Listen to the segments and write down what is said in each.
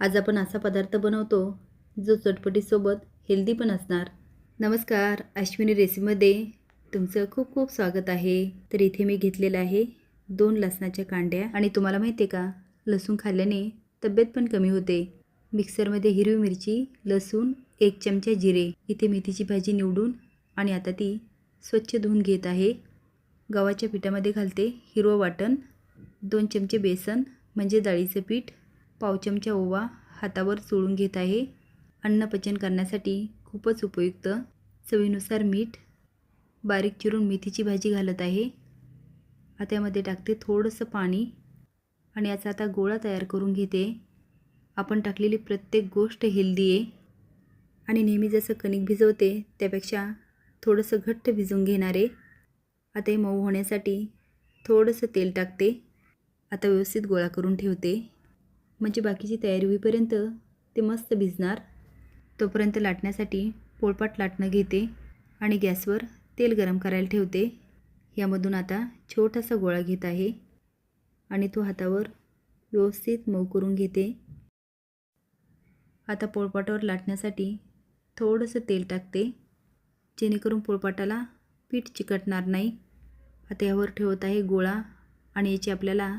आज आपण असा पदार्थ बनवतो जो चटपटीसोबत हेल्दी पण असणार. नमस्कार अश्विनी रेसिपीमध्ये तुमचं खूप खूप स्वागत आहे. तर इथे मी घेतलेलं आहे दोन लसणाच्या कांड्या. आणि तुम्हाला माहिती आहे का लसूण खाल्ल्याने तब्येत पण कमी होते. मिक्सरमध्ये हिरवी मिरची लसूण एक चमचा जिरे. इथे मेथीची भाजी निवडून आणि आता ती स्वच्छ धुवून घेत आहे. गव्हाच्या पिठामध्ये घालते हिरवं वाटण दोन चमचे बेसन म्हणजे डाळीचं पीठ पाव चमचा ओवा हातावर चोळून घेत आहे. अन्नपचन करण्यासाठी खूपच उपयुक्त. चवीनुसार मीठ बारीक चिरून मेथीची भाजी घालत आहे. आता यामध्ये टाकते थोडंसं पाणी आणि याचा आता गोळा तयार करून घेते. आपण टाकलेली प्रत्येक गोष्ट हेल्दी आहे. आणि नेहमी जसं कणिक भिजवते त्यापेक्षा थोडंसं घट्ट भिजवून घेणार आहे. आता हे मऊ होण्यासाठी थोडंसं तेल टाकते. आता व्यवस्थित गोळा करून ठेवते. म्हणजे बाकीची तयारी होईपर्यंत ते मस्त भिजणार. तोपर्यंत लाटण्यासाठी पोळपाट लाटणं घेते आणि गॅसवर तेल गरम करायला ठेवते. यामधून आता छोटासा गोळा घेत आहे आणि तो हातावर व्यवस्थित मऊ करून घेते. आता पोळपाटावर लाटण्यासाठी थोडंसं तेल टाकते. जेणेकरून पोळपाटाला पीठ चिकटणार नाही. आता यावर ठेवत आहे गोळा आणि याची आपल्याला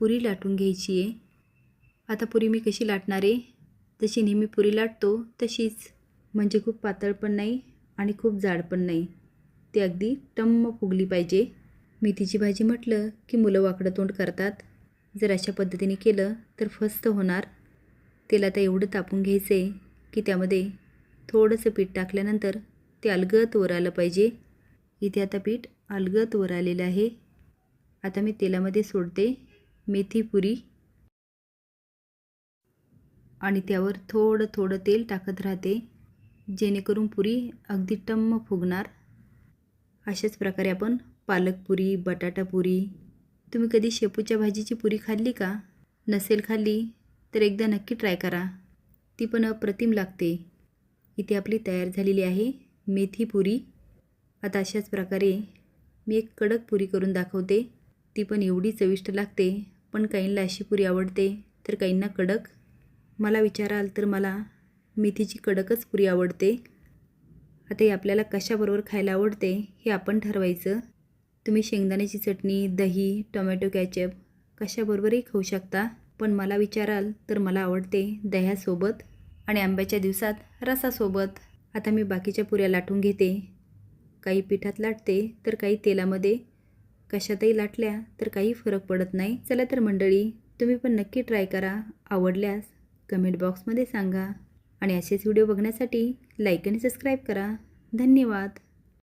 पुरी लाटून घ्यायची आहे. आता पुरी मी कशी लाटणार आहे? जशी नेहमी पुरी लाटतो तशीच. म्हणजे खूप पातळ पण नाही आणि खूप जाड पण नाही. ती अगदी टम्म फुगली पाहिजे. मेथीची भाजी म्हटलं की मुलं वाकडं तोंड करतात. जर अशा पद्धतीने केलं तर फस्त होणार. तेला आता एवढं तापून घ्यायचं आहे की त्यामध्ये थोडंसं पीठ टाकल्यानंतर ते अलगत वर आलं पाहिजे. इथे आता पीठ अलगत वर आलेलं आहे. आता मी तेलामध्ये सोडते. मेथी पुरी. आणि त्यावर थोडं थोडं तेल टाकत राहते जेणेकरून पुरी अगदी टम्म फुगणार. अशाच प्रकारे आपण पालकपुरी बटाटा पुरी तुम्ही कधी शेपूच्या भाजीची पुरी खाल्ली का? नसेल खाल्ली तर एकदा नक्की ट्राय करा. ती पण अप्रतिम लागते. इथे आपली तयार झालेली आहे मेथी पुरी. आता अशाच प्रकारे मी एक कडक पुरी करून दाखवते. ती पण एवढी चविष्ट लागते पण काहींना अशी पुरी आवडते तर काहींना कडक. मला विचाराल तर मला मेथीची कडकच पुरी आवडते. आता हे आपल्याला कशाबरोबर खायला आवडते हे आपण ठरवायचं. तुम्ही शेंगदाण्याची चटणी दही टोमॅटो कॅचअप कशाबरोबरही खाऊ शकता. पण मला विचाराल तर मला आवडते दह्यासोबत आणि आंब्याच्या दिवसात रसासोबत. आता मी बाकीच्या पुऱ्या लाटून घेते. काही पिठात लाटते तर काही तेलामध्ये. कशातही लाटल्या तर काही फरक पडत नाही. चला तर मंडळी तुम्ही पण नक्की ट्राय करा. आवडल्यास कमेंट बॉक्समध्ये सांगा आणि असेच व्हिडिओ बघण्यासाठी लाईक आणि सबस्क्राईब करा. धन्यवाद.